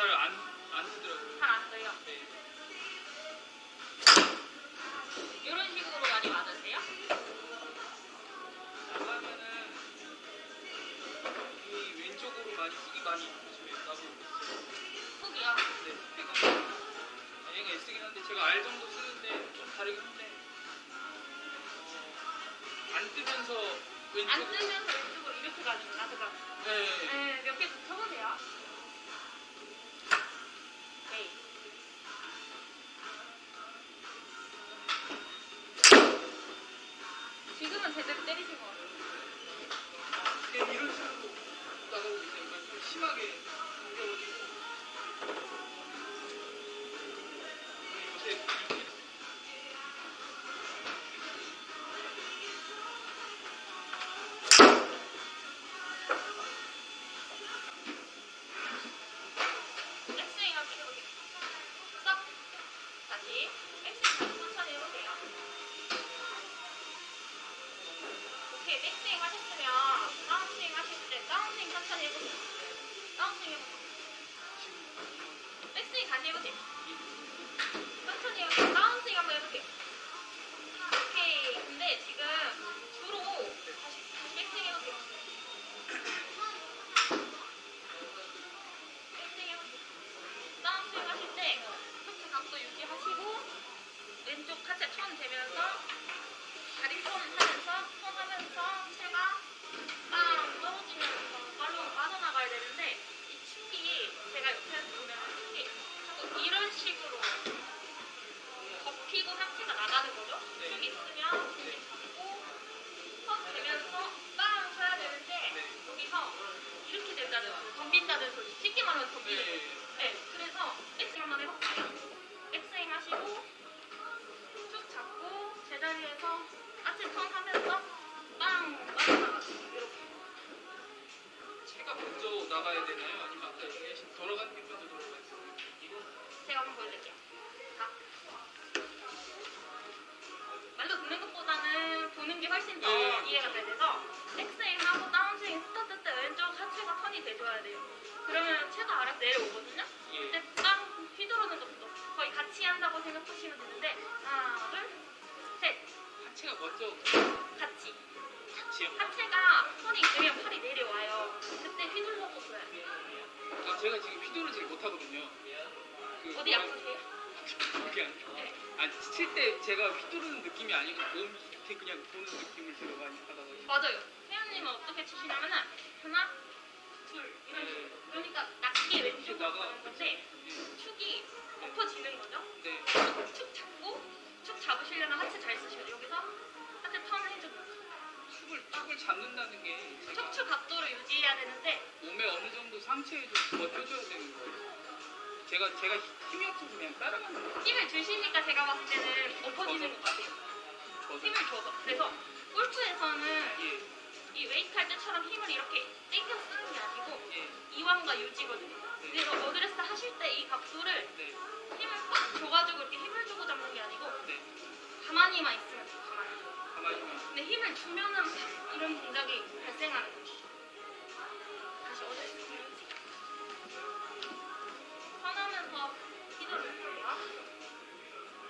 잘안안 쓰더라고요. 잘안 써요. 네. 이런 식으로 많이 맞으세요? 나가면은 이 왼쪽으로 많이 쓰기 많이 요즘에 나고 훅이요. 네, 얘가 S긴 한데 제가 R 정도 쓰는데 좀 다르긴 한데 어, 안 뜨면서 왼쪽 안 쓰면서 왼쪽으로 이렇게 가는구나, 그죠? 제대로 때리신 것 해보세요. 천천히 해보세요. 다운스윙 한번 해보세요. 오케이. 근데 지금 주로 다시, 백스윙 해보세요. 백스윙 해보세요. 다운스윙 하실 때 척추 각도 유지하시고 왼쪽 하체 턴 되면서 이해가 잘 돼서 백스윙 하고 다운스윙 스타트 때 왼쪽 하체가 턴이 돼줘야 돼요. 그러면 체가 아래서 내려오거든요. 예. 그때 빵 휘두르는 것도 거의 같이 한다고 생각하시면 되는데 하나, 둘, 셋 하체가 먼저 같이 같이요. 하체가 턴이 되면 팔이 내려와요. 그때 휘둘러서 줘야 돼요. 아, 제가 지금 휘두르질 못하거든요. 그 어디 아프세요? 그게 아니고 네. 아, 칠때 제가 휘두르는 느낌이 아니고 몸이 렇게 그냥 보는 느낌을 제가 많이 하다가 맞아요. 혜연님은 어떻게 치시냐면은 하나, 둘 이런 식으로. 그러니까 낮게 왼쪽으로 나가. 가는 건데 축이 엎어지는 거죠. 네. 축 잡고 축 잡으시려면 하체 잘 쓰셔야 돼요. 여기서 하체 턴 해주고 축을 축을 잡는다는 게 제가 척추 각도를 유지해야 되는데 몸에 어느 정도 상체에 좀 버텨줘야 되는 거예요. 제가 제가 힘이 없어서 그냥 따라가는 거예요. 힘을 주시니까 제가 봤을 때는 엎어지는 것 같아요. 힘을 줘서. 그래서 골프에서는 예, 이 웨이트 할 때처럼 힘을 이렇게 땡겨 쓰는 게 아니고 예, 이완과 유지거든요. 그래서 어드레스 하실 때 이 각도를 네, 힘을 꽉 줘가지고 이렇게 힘을 주고 잡는 게 아니고 네. 가만히만 있으면 돼요. 가만히. 가만히만. 근데 힘을 주면은 이런